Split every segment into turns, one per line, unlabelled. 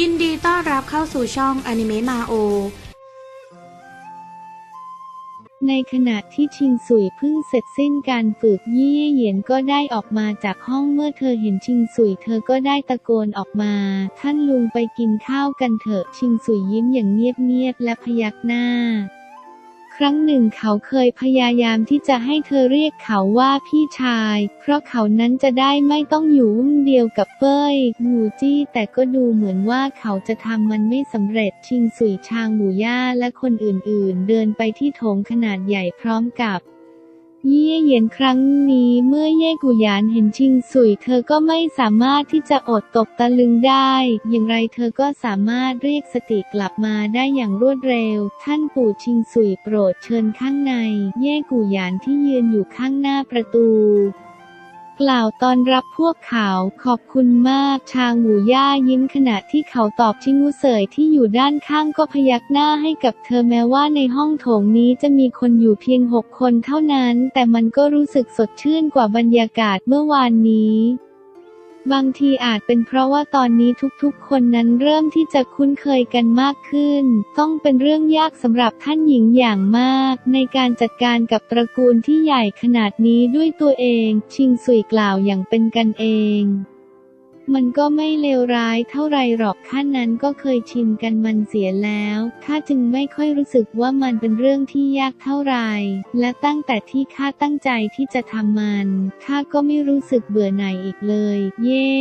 ยินดีต้อนรับเข้าสู่ช่องอนิเมะมาโอ
ในขณะที่ชิงสุยเพิ่งเสร็จสิ้นการฝึกยี่เย่เหยียนก็ได้ออกมาจากห้องเมื่อเธอเห็นชิงสุยเธอก็ได้ตะโกนออกมา ท่านลุงไปกินข้าวกันเถอะชิงสุยยิ้มอย่างเงียบๆและพยักหน้า ครั้งหนึ่งเขาเคยพยายามที่จะให้เธอเรียกเขาว่าพี่ชาย เพราะเขานั้นจะได้ไม่ต้องอยู่วุ่นเดียวกับเป้ยหมูจี้แต่ก็ดูเหมือนว่าเขาจะทำมันไม่สำเร็จชิงสุยชางหมูย่าและคนอื่นๆ เดินไปที่โถงขนาดใหญ่พร้อมกับ เย่เย็นครั้งนี้เมื่อเย่กุหยานเห็นชิงสุย เธอก็ไม่สามารถที่จะอดตกตะลึงได้ อย่างไรเธอก็สามารถเรียกสติกลับมาได้อย่างรวดเร็ว ท่านปู่ชิงสุยโปรดเชิญข้างใน เย่กุหยานที่ยืนอยู่ข้างหน้าประตู กล่าวตอนรับพวกเขาขอบคุณมากชางหมูย่ายิ้มขณะที่เขาตอบชิงูเสยที่อยู่ด้านข้างก็พยักหน้าให้กับเธอแม้ว่าในห้องโถงนี้จะมีคนอยู่เพียงหกคนเท่านั้น แต่มันก็รู้สึกสดชื่นกว่าบรรยากาศเมื่อวานนี้ บางทีอาจเป็นเพราะว่าตอนนี้ทุกๆ คนนั้นเริ่มที่จะคุ้นเคยกันมากขึ้น ต้องเป็นเรื่องยากสำหรับท่านหญิงอย่างมาก ในการจัดการกับตระกูลที่ใหญ่ขนาดนี้ด้วยตัวเอง ชิงสุยกล่าวอย่างเป็นกันเอง มันก็ไม่เลวร้ายเท่าไรหรอกข้านั้นก็เคยชินกันมันเสียแล้วข้าจึงไม่ค่อยรู้สึกว่ามันเป็นเรื่องที่ยากเท่าไรและตั้งแต่ที่ข้าตั้งใจที่จะทำมันข้าก็ไม่รู้สึกเบื่อหน่ายอีกเลย เย่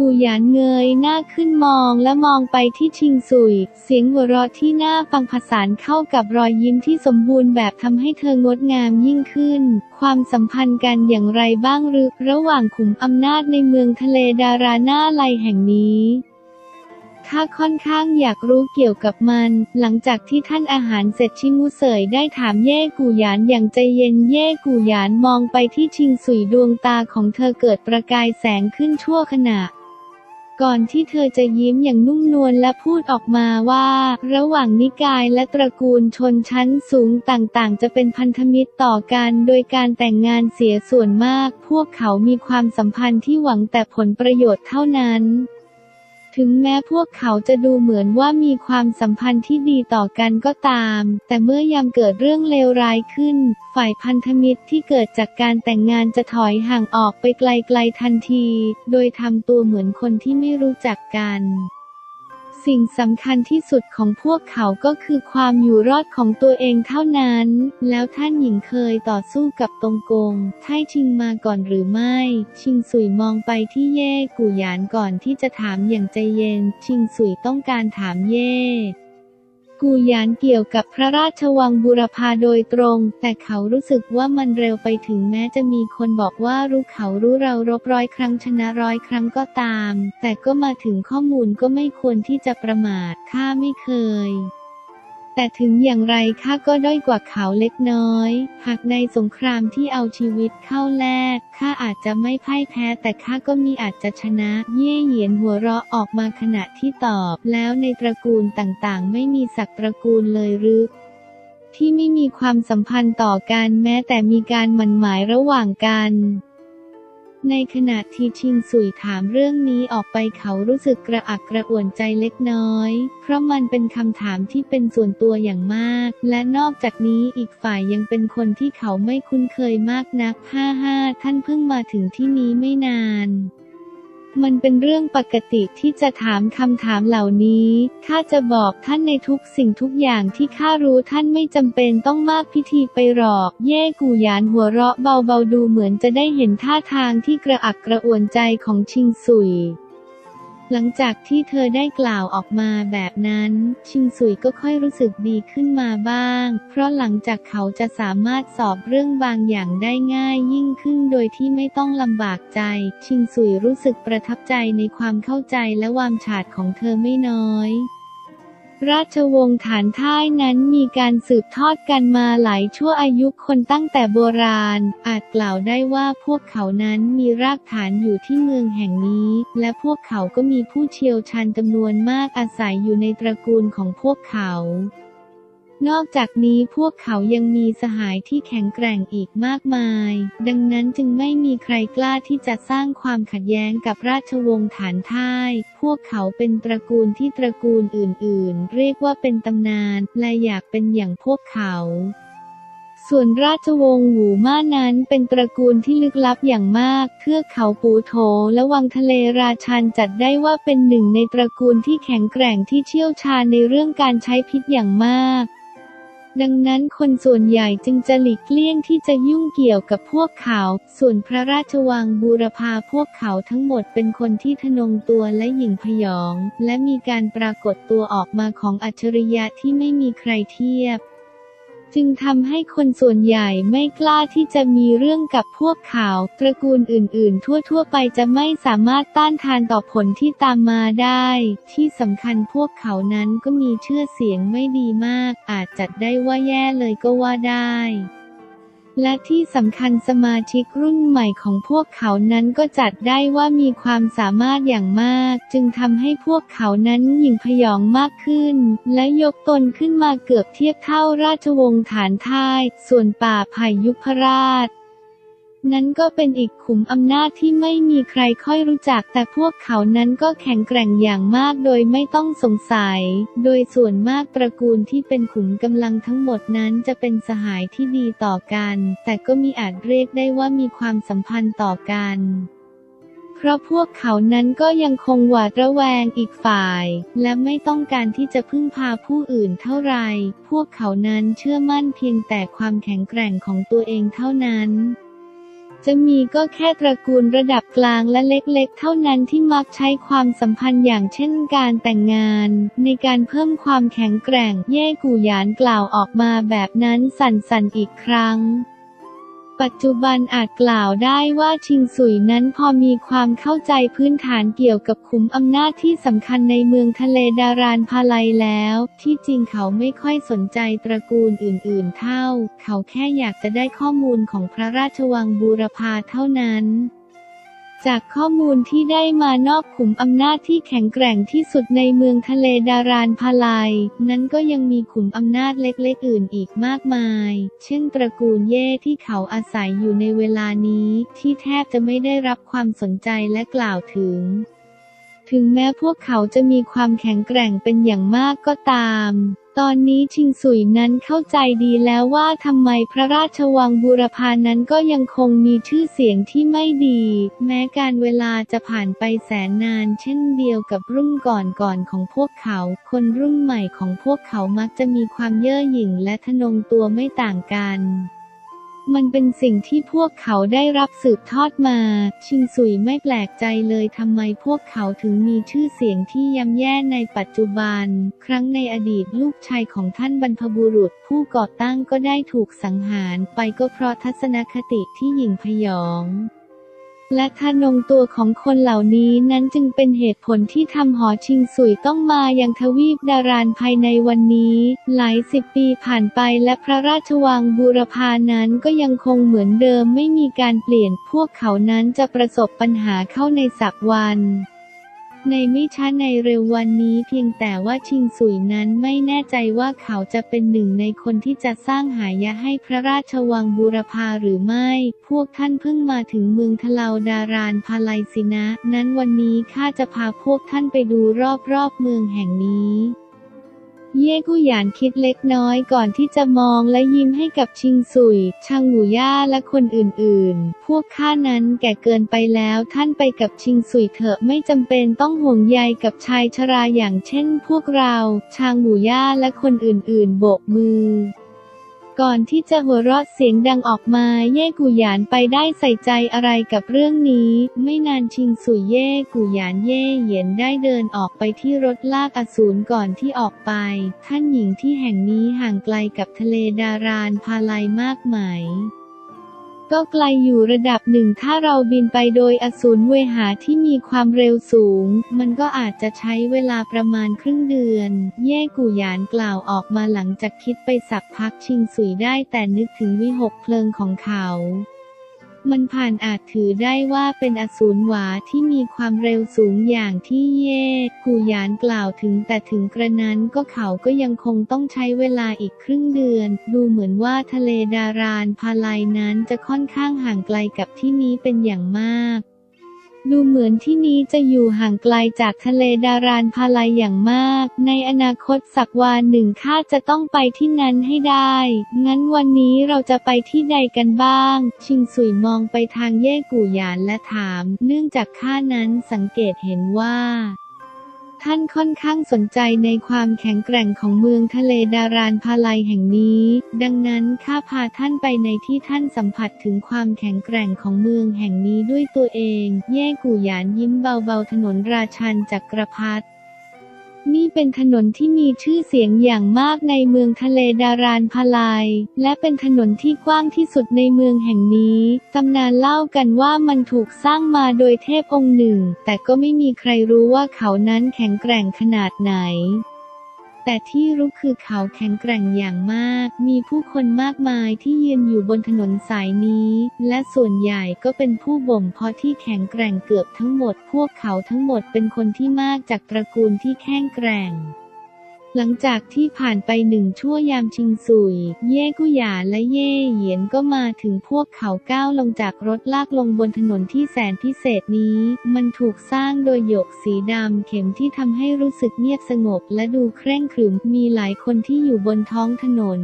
กูหยานเงยหน้าขึ้นมองและมองไปที่ชิงสุย เสียงหัวเราะที่น่าฟังผสานเข้ากับรอยยิ้มที่สมบูรณ์แบบทำให้เธองดงามยิ่งขึ้น ความสัมพันธ์กันอย่างไรบ้างหรือระหว่างขุมอำนาจในเมืองทะเลดาราหน้าไลแห่งนี้ข้าค่อนข้างอยากรู้เกี่ยวกับมัน หลังจากที่ท่านอาหารเสร็จชิงูเสยได้ถามเย่กูหยานอย่างใจเย็นเย่กูหยานมองไปที่ชิงสุยดวงตาของเธอเกิดประกายแสงขึ้นชั่วขณะ ก่อนที่เธอจะยิ้มอย่างนุ่มนวลและพูดออกมาว่า ระหว่างนิกายและตระกูลชนชั้นสูงต่างๆ จะเป็นพันธมิตรต่อกันโดยการแต่งงานเสียส่วนมาก พวกเขามีความสัมพันธ์ที่หวังแต่ผลประโยชน์เท่านั้น ถึงแม้พวกเขาจะดูเหมือนว่ามีความสัมพันธ์ที่ดีต่อกันก็ตาม แต่เมื่อยามเกิดเรื่องเลวร้ายขึ้น ฝ่ายพันธมิตรที่เกิดจากการแต่งงานจะถอยห่างออกไปไกลๆทันที โดยทำตัวเหมือนคนที่ไม่รู้จักกัน สิ่งสำคัญที่สุดของพวกเขาก็คือความอยู่รอดของตัวเองเท่านั้น แล้วท่านหญิงเคยต่อสู้กับตงกงไท่ชิงมาก่อนหรือไม่ ชิงสุยมองไปที่เย่กูหยานก่อนที่จะถามอย่างใจเย็น ชิงสุยต้องการถามเย่ กูยานเกี่ยวกับพระราชวังบุรพาโดยตรง แต่เขารู้สึกว่ามันเร็วไปถึงแม้จะมีคนบอกว่ารู้เขารู้เรารบร้อยครั้งชนะร้อยครั้งก็ตาม แต่ก็มาถึงข้อมูลก็ไม่ควรที่จะประมาทข้าไม่เคย แต่ถึงอย่างไรข้าก็ด้อยกว่าเขาเล็กน้อย หากในสงครามที่เอาชีวิตเข้าแลกข้าอาจจะไม่พ่ายแพ้ แต่ข้าก็มีอาจจะชนะ เย่เหยียนหัวเราะออกมาขณะที่ตอบ แล้วในตระกูลต่างๆ ไม่มีศักตระกูลเลยหรือที่ไม่มีความสัมพันธ์ต่อกันแม้แต่มีการหมันหมายระหว่างกัน ในขณะที่ชิงสุยถามเรื่องนี้ออกไปเขารู้สึกกระอักกระอ่วนใจเล็กน้อย เพราะมันเป็นคำถามที่เป็นส่วนตัวอย่างมาก และนอกจากนี้อีกฝ่ายยังเป็นคนที่เขาไม่คุ้นเคยมากนักห้าห้าท่านเพิ่งมาถึงที่นี้ไม่นาน มันเป็นเรื่องปกติที่จะถามคำถามเหล่านี้ ข้าจะบอกท่านในทุกสิ่งทุกอย่างที่ข้ารู้ท่านไม่จำเป็นต้องมากพิธีไปหรอก เย่กูหยานหัวเราะเบาๆดูเหมือนจะได้เห็นท่าทางที่กระอักกระอ่วนใจของชิงสุย หลังจากที่เธอได้กล่าวออกมาแบบนั้น ชิงสุยก็ค่อยรู้สึกดีขึ้นมาบ้าง เพราะหลังจากเขาจะสามารถสอบเรื่องบางอย่างได้ง่ายยิ่งขึ้นโดยที่ไม่ต้องลำบากใจ ชิงสุยรู้สึกประทับใจในความเข้าใจและความฉาดของเธอไม่น้อย ราชวงศ์ฐานท่ายนั้นมีการสืบทอดกันมาหลายชั่วอายุคนตั้งแต่โบราณ อาจกล่าวได้ว่าพวกเขานั้นมีรากฐานอยู่ที่เมืองแห่งนี้ และพวกเขาก็มีผู้เชี่ยวชาญจำนวนมากอาศัยอยู่ในตระกูลของพวกเขา นอกจากนี้พวกเขายังมีสหายที่แข็งแกร่งอีกมากมาย ดังนั้นจึงไม่มีใครกล้าที่จะสร้างความขัดแย้งกับราชวงศ์ฐานท่าย พวกเขาเป็นตระกูลที่ตระกูลอื่นๆ เรียกว่าเป็นตำนาน และอยากเป็นอย่างพวกเขาส่วนราชวงศ์หูม่านั้นเป็นตระกูลที่ลึกลับอย่างมาก เทือกเขาปูโถและวังทะเลราชันจัดได้ว่าเป็นหนึ่งในตระกูลที่แข็งแกร่งที่เชี่ยวชาญในเรื่องการใช้พิษอย่างมาก ดังนั้นคนส่วนใหญ่จึงจะหลีกเลี่ยงที่จะยุ่งเกี่ยวกับพวกเขา ส่วนพระราชวังบูรพาพวกเขาทั้งหมดเป็นคนที่ทะนงตัวและหยิ่งพยอง และมีการปรากฏตัวออกมาของอัจฉริยะที่ไม่มีใครเทียบ จึงทำให้คนส่วนใหญ่ไม่กล้าที่จะมีเรื่องกับพวกเขา ตระกูลอื่นๆ ทั่วๆ ไปจะไม่สามารถต้านทานต่อผลที่ตามมาได้ ที่สำคัญพวกเขานั้นก็มีชื่อเสียงไม่ดีมาก อาจจัดได้ว่าแย่เลยก็ว่าได้ และที่สำคัญสมาชิกรุ่นใหม่ของพวกเขานั้นก็จัดได้ว่ามีความสามารถอย่างมาก จึงทำให้พวกเขานั้นหยิ่งพยองมากขึ้น และยกตนขึ้นมาเกือบเทียบเท่าราชวงศ์ฐานท่าย ส่วนป่าไผ่ยุพราช นั้นก็เป็นอีกขุมอำนาจที่ไม่มีใครค่อยรู้จัก แต่พวกเขานั้นก็แข็งแกร่งอย่างมากโดยไม่ต้องสงสัย โดยส่วนมากตระกูลที่เป็นขุมกำลังทั้งหมดนั้นจะเป็นสหายที่ดีต่อกัน แต่ก็มีอาจเรียกได้ว่ามีความสัมพันธ์ต่อกันเพราะพวกเขานั้นก็ยังคงหวาดระแวงอีกฝ่าย และไม่ต้องการที่จะพึ่งพาผู้อื่นเท่าไร พวกเขานั้นเชื่อมั่นเพียงแต่ความแข็งแกร่งของตัวเองเท่านั้น จะมีก็แค่ตระกูลระดับกลางและเล็กๆ เท่านั้นที่มักใช้ความสัมพันธ์อย่างเช่นการแต่งงาน ในการเพิ่มความแข็งแกร่ง เย่กูหยานกล่าวออกมาแบบนั้นสั่นๆอีกครั้ง ปัจจุบันอาจกล่าวได้ว่าชิงสุยนั้นพอมีความเข้าใจพื้นฐานเกี่ยวกับขุมอำนาจที่สำคัญในเมืองทะเลดารานพาลัยแล้ว ที่จริงเขาไม่ค่อยสนใจตระกูลอื่นๆเท่า เขาแค่อยากจะได้ข้อมูลของพระราชวังบูรพาเท่านั้น จากข้อมูลที่ได้มานอกขุมอำนาจที่แข็งแกร่งที่สุดในเมืองทะเลดารานพาไลนั้นก็ยังมีขุมอำนาจเล็กๆอื่นอีกมากมาย เช่นตระกูลเย่ที่เขาอาศัยอยู่ในเวลานี้ ที่แทบจะไม่ได้รับความสนใจและกล่าวถึง ถึงแม้พวกเขาจะมีความแข็งแกร่งเป็นอย่างมากก็ตาม ตอนนี้ชิงสุยนั้นเข้าใจดีแล้วว่าทำไมพระราชวังบูรพานั้นก็ยังคงมีชื่อเสียงที่ไม่ดี แม้การเวลาจะผ่านไปแสนนาน เช่นเดียวกับรุ่นก่อนๆของพวกเขา คนรุ่นใหม่ของพวกเขามักจะมีความเย่อหยิ่งและทะนงตัวไม่ต่างกัน มันเป็นสิ่งที่พวกเขาได้รับสืบทอดมา ชิงสุยไม่แปลกใจเลยทำไมพวกเขาถึงมีชื่อเสียงที่ย่ำแย่ในปัจจุบัน ครั้งในอดีตลูกชายของท่านบรรพบุรุษ ผู้ก่อตั้งก็ได้ถูกสังหารไปก็เพราะทัศนคติที่หยิ่งพยอง และทานงตัวของคนเหล่านี้นั้นจึงเป็นเหตุผลที่ทำหอชิงสุยต้องมายังทวีปดารานภายในวันนี้ หลายสิบปีผ่านไปและพระราชวังบูรพานั้นก็ยังคงเหมือนเดิมไม่มีการเปลี่ยน พวกเขานั้นจะประสบปัญหาเข้าในสักวัน ในไม่ช้าในเร็ววันนี้เพียงแต่ว่าชิงสุยนั้นไม่แน่ใจว่าเขาจะเป็นหนึ่งในคนที่จะสร้างหายะให้พระราชวังบูรพาหรือไม่ พวกท่านเพิ่งมาถึงเมืองทลาดารานพาไลสินะ นั้นวันนี้ข้าจะพาพวกท่านไปดูรอบๆเมืองแห่งนี้ เย่กุหยานคิดเล็กน้อยก่อนที่จะมองและยิ้มให้กับชิงสุยชางหูย่าและคนอื่นๆ พวกข้านั้นแก่เกินไปแล้วท่านไปกับชิงสุยเถอะไม่จำเป็นต้องห่วงใยกับชายชราอย่างเช่นพวกเรา ชางหูย่าและคนอื่นๆโบกมือ ก่อนที่จะหัวเราะเสียงดังออกมาเย่กูหยานไปได้ใส่ใจอะไรกับเรื่องนี้ ไม่นานชิงสุยเย่กูหยานเย่เหยียนได้เดินออกไปที่รถลากอสูรก่อนที่ออกไป ท่านหญิงที่แห่งนี้ห่างไกลกับทะเลดารานพาลัยมากไหม ก็ไกลอยู่ระดับหนึ่งถ้าเราบินไปโดยอสูรเวหาที่มีความเร็วสูง มันก็อาจจะใช้เวลาประมาณครึ่งเดือน แย่กูหยานกล่าวออกมาหลังจากคิดไปสักพักชิงสุยได้แต่นึกถึงวิหกเพลิงของเขา มันผ่านอาจถือได้ว่าเป็นอสูรหวาที่มีความเร็วสูงอย่างที่เย่กูหยานกล่าวถึงแต่ถึงกระนั้นก็เขาก็ยังคงต้องใช้เวลาอีกครึ่งเดือน ดูเหมือนว่าทะเลดารานพาลัยนั้นจะค่อนข้างห่างไกลกับที่นี้เป็นอย่างมาก ดูเหมือนที่นี้จะอยู่ห่างไกลจากทะเลดารานพาลัยอย่างมาก ในอนาคตสักวันหนึ่งข้าจะต้องไปที่นั้นให้ได้ งั้นวันนี้เราจะไปที่ใดกันบ้าง ชิงสุยมองไปทางแย่กู่หยานและถาม เนื่องจากข้านั้นสังเกตเห็นว่า ท่านค่อนข้างสนใจในความแข็งแกร่งของเมืองทะเลดารานพาลัยแห่งนี้ ดังนั้นข้าพาท่านไปในที่ท่านสัมผัสถึงความแข็งแกร่งของเมืองแห่งนี้ด้วยตัวเอง แย่กูหยานยิ้มเบาๆถนนราชันจักรพรรดิ นี่เป็นถนนที่มีชื่อเสียงอย่างมากในเมืองทะเลดารานพาลาย และเป็นถนนที่กว้างที่สุดในเมืองแห่งนี้ ตำนานเล่ากันว่ามันถูกสร้างมาโดยเทพองค์หนึ่ง แต่ก็ไม่มีใครรู้ว่าเขานั้นแข็งแกร่งขนาดไหน แต่ที่รู้คือเขาแข็งแกร่งอย่างมาก มีผู้คนมากมายที่ยืนอยู่บนถนนสายนี้ และส่วนใหญ่ก็เป็นผู้บ่มเพาะที่แข็งแกร่งเกือบทั้งหมด พวกเขาทั้งหมดเป็นคนที่มากจากตระกูลที่แข็งแกร่ง หลังจากที่ผ่านไปหนึ่งชั่วยามชิงซุย เย่กุหยาและเย่เหยียนก็มาถึงพวกเขาก้าวลงจากรถลากลงบนถนนที่แสนพิเศษนี้ มันถูกสร้างโดยหยกสีดำเข็มที่ทำให้รู้สึกเงียบสงบและดูเคร่งขรึม มีหลายคนที่อยู่บนท้องถนน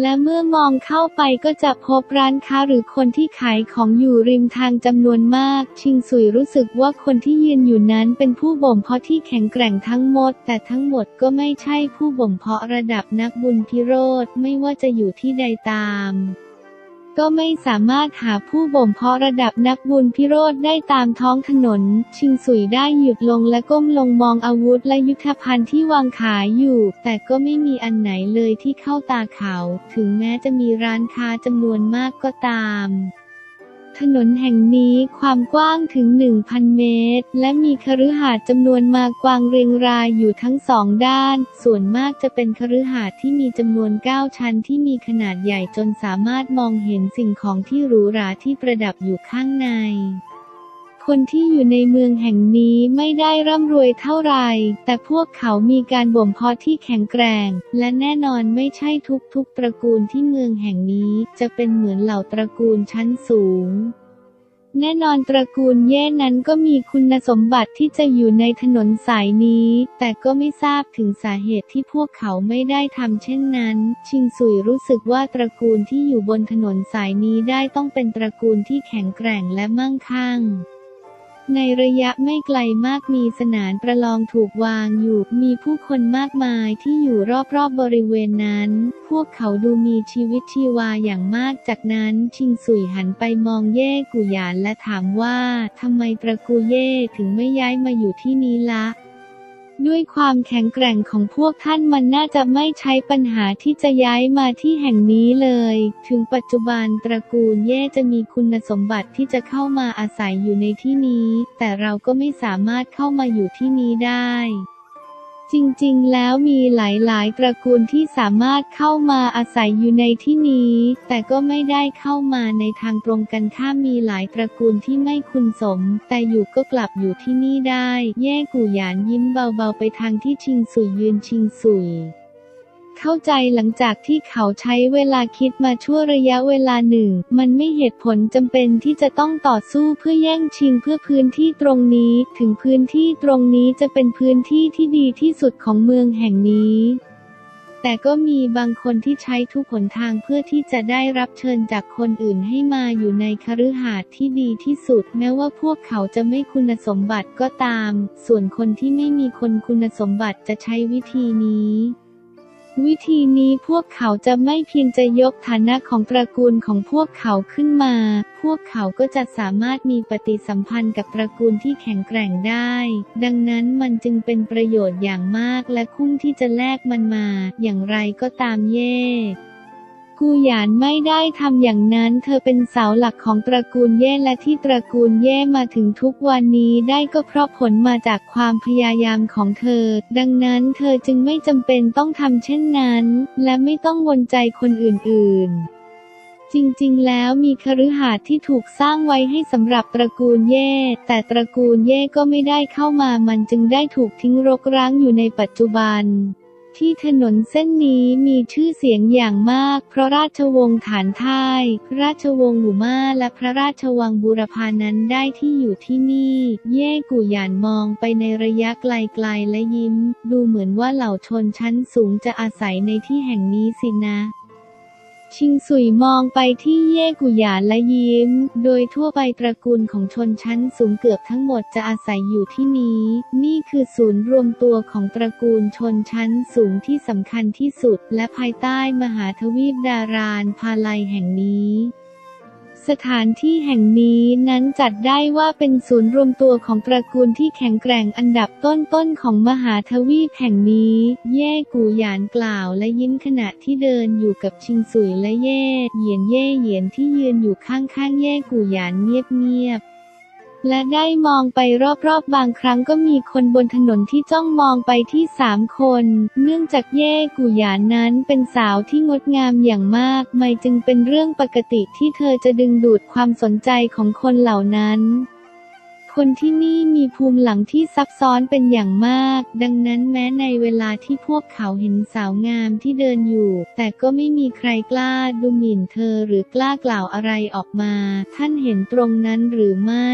และเมื่อมองเข้าไปก็จะพบร้านค้าหรือคนที่ขายของอยู่ริมทางจำนวนมาก ชิงสุยรู้สึกว่าคนที่ยืนอยู่นั้นเป็นผู้บ่มเพาะที่แข็งแกร่งทั้งหมด แต่ทั้งหมดก็ไม่ใช่ผู้บ่มเพาะระดับนักบุญพิโรธไม่ว่าจะอยู่ที่ใดตาม ก็ไม่สามารถหาผู้บ่มเพาะระดับนักบุญพิโรธได้ตามท้องถนน ชิงสุยได้หยุดลงและก้มลงมองอาวุธและยุทธภัณฑ์ที่วางขายอยู่ แต่ก็ไม่มีอันไหนเลยที่เข้าตาเขา ถึงแม้จะมีร้านค้าจำนวนมากก็ตาม ถนนแห่งนี้ความกว้างถึง 1,000 เมตร และมีคฤหาสน์จำนวนมากกวางเรียงรายอยู่ทั้งสองด้าน ส่วนมากจะเป็นคฤหาสน์ที่มีจำนวน 9 ชั้นที่มีขนาดใหญ่จนสามารถมองเห็นสิ่งของที่หรูหราที่ประดับอยู่ข้างใน คนที่อยู่ในเมืองแห่งนี้ไม่ได้ร่ำรวยเท่าไหร่แต่พวกเขามีการบ่มเพาะที่แข็งแกร่ง และแน่นอนไม่ใช่ทุกๆตระกูลที่เมืองแห่งนี้จะเป็นเหมือนเหล่าตระกูลชั้นสูงแน่นอนตระกูลเย่นั้นก็มีคุณสมบัติที่จะอยู่ในถนนสายนี้ แต่ก็ไม่ทราบถึงสาเหตุที่พวกเขาไม่ได้ทำเช่นนั้น ชิงสุยรู้สึกว่าตระกูลที่อยู่บนถนนสายนี้ได้ต้องเป็นตระกูลที่แข็งแกร่งและมั่งคั่ง ในระยะไม่ไกลมากมีสนานประลองถูกวางอยู่ มีผู้คนมากมายที่อยู่รอบๆบบริเวณนั้น พวกเขาดูมีชีวิตชีวาอย่างมากจากนั้นชิงสุยหันไปมองเย่กุหยานและถามว่าทำไมตระกูเย่ถึงไม่ย้ายมาอยู่ที่นี้ละ ด้วยความแข็งแกร่งของพวกท่านมันน่าจะไม่ใช้ปัญหาที่จะย้ายมาที่แห่งนี้เลย ถึงปัจจุบันตระกูลแย่จะมีคุณสมบัติที่จะเข้ามาอาศัยอยู่ในที่นี้ แต่เราก็ไม่สามารถเข้ามาอยู่ที่นี้ได้ จริงๆ แล้วมีหลายๆ ตระกูลที่สามารถเข้ามาอาศัยอยู่ในที่นี้ แต่ก็ไม่ได้เข้ามาในทางตรงกันข้ามมีหลายตระกูลที่ไม่คุณสม แต่อยู่ก็กลับอยู่ที่นี่ได้ แย่กูหยานยิ้มเบาๆ ไปทางที่ชิงสุยยืนชิงสุย เข้าใจหลังจากที่เขาใช้เวลาคิดมาชั่วระยะเวลาหนึ่ง มันไม่เหตุผลจำเป็นที่จะต้องต่อสู้เพื่อแย่งชิงเพื่อพื้นที่ตรงนี้ ถึงพื้นที่ตรงนี้จะเป็นพื้นที่ที่ดีที่สุดของเมืองแห่งนี้แต่ก็มีบางคนที่ใช้ทุกหนทางเพื่อที่จะได้รับเชิญจากคนอื่นให้มาอยู่ในคฤหาสน์ที่ดีที่สุด แม้ว่าพวกเขาจะไม่คุณสมบัติก็ตาม ส่วนคนที่ไม่มีคนคุณสมบัติจะใช้วิธีนี้ วิธีนี้พวกเขาจะไม่เพียงจะยกฐานะของตระกูลของพวกเขาขึ้นมา พวกเขาก็จะสามารถมีปฏิสัมพันธ์กับตระกูลที่แข็งแกร่งได้ ดังนั้นมันจึงเป็นประโยชน์อย่างมากและคุ้มที่จะแลกมันมา อย่างไรก็ตามเย่ กูหยานไม่ได้ทำอย่างนั้น เธอเป็นเสาหลักของตระกูลเย่และที่ตระกูลเย่มาถึงทุกวันนี้ได้ก็เพราะผลมาจากความพยายามของเธอ ดังนั้นเธอจึงไม่จำเป็นต้องทำเช่นนั้น และไม่ต้องวนใจคนอื่น ๆจริงๆ แล้วมีคฤหาสน์ที่ถูกสร้างไว้ให้สำหรับตระกูลเย่ แต่ตระกูลเย่ก็ไม่ได้เข้ามามันจึงได้ถูกทิ้งรกร้างอยู่ในปัจจุบัน ที่ถนนเส้นนี้มีชื่อเสียงอย่างมาก เพราะราชวงศ์ฐานท้าย ราชวงศ์หูมาและพระราชวังบูรพานั้นได้ที่อยู่ที่นี่ เย่กูหยานมองไปในระยะไกลๆและยิ้ม ดูเหมือนว่าเหล่าชนชั้นสูงจะอาศัยในที่แห่งนี้สินะ ชิงสุยมองไปที่เย่กุหยานและยิ้ม โดยทั่วไปตระกูลของชนชั้นสูงเกือบทั้งหมดจะอาศัยอยู่ที่นี้ นี่คือศูนย์รวมตัวของตระกูลชนชั้นสูงที่สำคัญที่สุด และภายใต้มหาทวีปดารานพาลัยแห่งนี้ สถานที่แห่งนี้นั้นจัดได้ว่าเป็นศูนย์รวมตัวของตระกูลที่แข็งแกร่งอันดับต้นๆของมหาทวีปแห่งนี้ เย่กูหยานกล่าวและยิ้มขณะที่เดินอยู่กับชิงสุยและเย่เหยียนเย่เหยียนที่ยืนอยู่ข้างๆ เย่กูหยานเงียบๆ และได้มองไปรอบๆ บางครั้งก็มีคนบนถนนที่จ้องมองไปที่สามคน เนื่องจากเย่กุหยานนั้นเป็นสาวที่งดงามอย่างมาก ไม่จึงเป็นเรื่องปกติที่เธอจะดึงดูดความสนใจของคนเหล่านั้นคนที่นี่มีภูมิหลังที่ซับซ้อนเป็นอย่างมาก ดังนั้นแม้ในเวลาที่พวกเขาเห็นสาวงามที่เดินอยู่ แต่ก็ไม่มีใครกล้าดูหมิ่นเธอหรือกล้ากล่าวอะไรออกมา ท่านเห็นตรงนั้นหรือไม่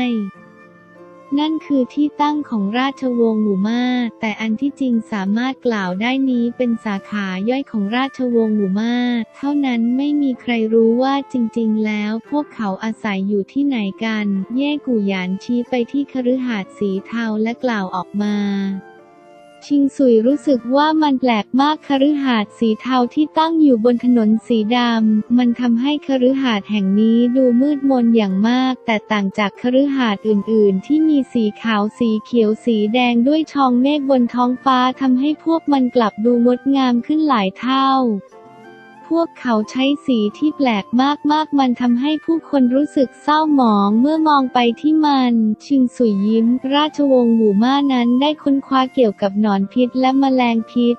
นั่นคือที่ตั้งของราชวงศ์หมู่มาแต่อันที่จริงสามารถกล่าวได้นี้เป็นสาขาย่อยของราชวงศ์หมู่มาเท่านั้นไม่มีใครรู้ว่าจริงๆ แล้วพวกเขาอาศัยอยู่ที่ไหนกัน เย่กูหยานชี้ไปที่คฤหาสน์สีเทาและกล่าวออกมา ชิงสุยรู้สึกว่ามันแปลกมากคฤหาสน์สีเทาที่ตั้งอยู่บนถนนสีดำ มันทำให้คฤหาสน์แห่งนี้ดูมืดมนอย่างมาก แต่ต่างจากคฤหาสน์อื่น ๆ ที่มีสีขาวสีเขียวสีแดงด้วยชองเมฆบนท้องฟ้าทำให้พวกมันกลับดูงดงามขึ้นหลายเท่า พวกเขาใช้สีที่แปลกมากๆ มันทำให้ผู้คนรู้สึกเศร้าหมองเมื่อมองไปที่มัน ชิงสุยยิ้ม ราชวงศ์หมู่ม่านั้นได้ค้นคว้าเกี่ยวกับหนอนพิษและแมลงพิษ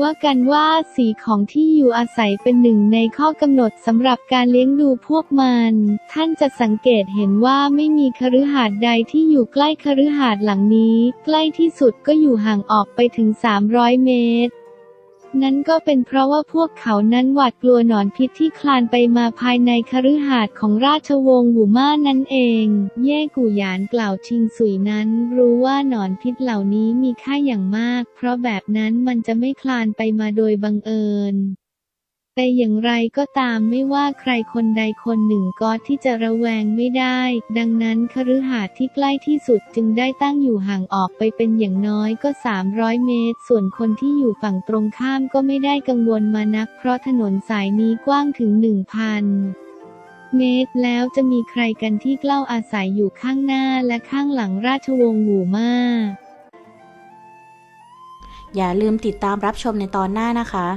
ว่ากันว่าสีของที่อยู่อาศัยเป็นหนึ่งในข้อกำหนดสำหรับการเลี้ยงดูพวกมัน ท่านจะสังเกตเห็นว่าไม่มีคฤหาสน์ใดที่อยู่ใกล้คฤหาสน์หลังนี้ ใกล้ที่สุดก็อยู่ห่างออกไปถึง 300 เมตร นั่นก็เป็นเพราะว่าพวกเขานั้นหวาดกลัวหนอนพิษที่คลานไปมาภายในคฤหาสน์ของราชวงศ์หูม่านั่นเอง เย่กูหยานกล่าวชิงสุยนั้น รู้ว่าหนอนพิษเหล่านี้มีค่าอย่างมาก เพราะแบบนั้นมันจะไม่คลานไปมาโดยบังเอิญ แต่อย่างไรก็ตามไม่ว่าใครคนใดคนหนึ่งก็ที่จะระแวงไม่ได้ ดังนั้นคฤหาสน์ที่ใกล้ที่สุดจึงได้ตั้งอยู่ห่างออกไปเป็นอย่างน้อยก็ 300 เมตร ส่วนคนที่อยู่ฝั่งตรงข้ามก็ไม่ได้กังวลมานัก เพราะถนนสายนี้กว้างถึง 1,000เมตรแล้วจะมีใครกันที่กล้าอาศัยอยู่ข้างหน้าและข้างหลังราชวงศ์หูมา
อย่าลืมติดตามรับชมในตอนหน้านะคะ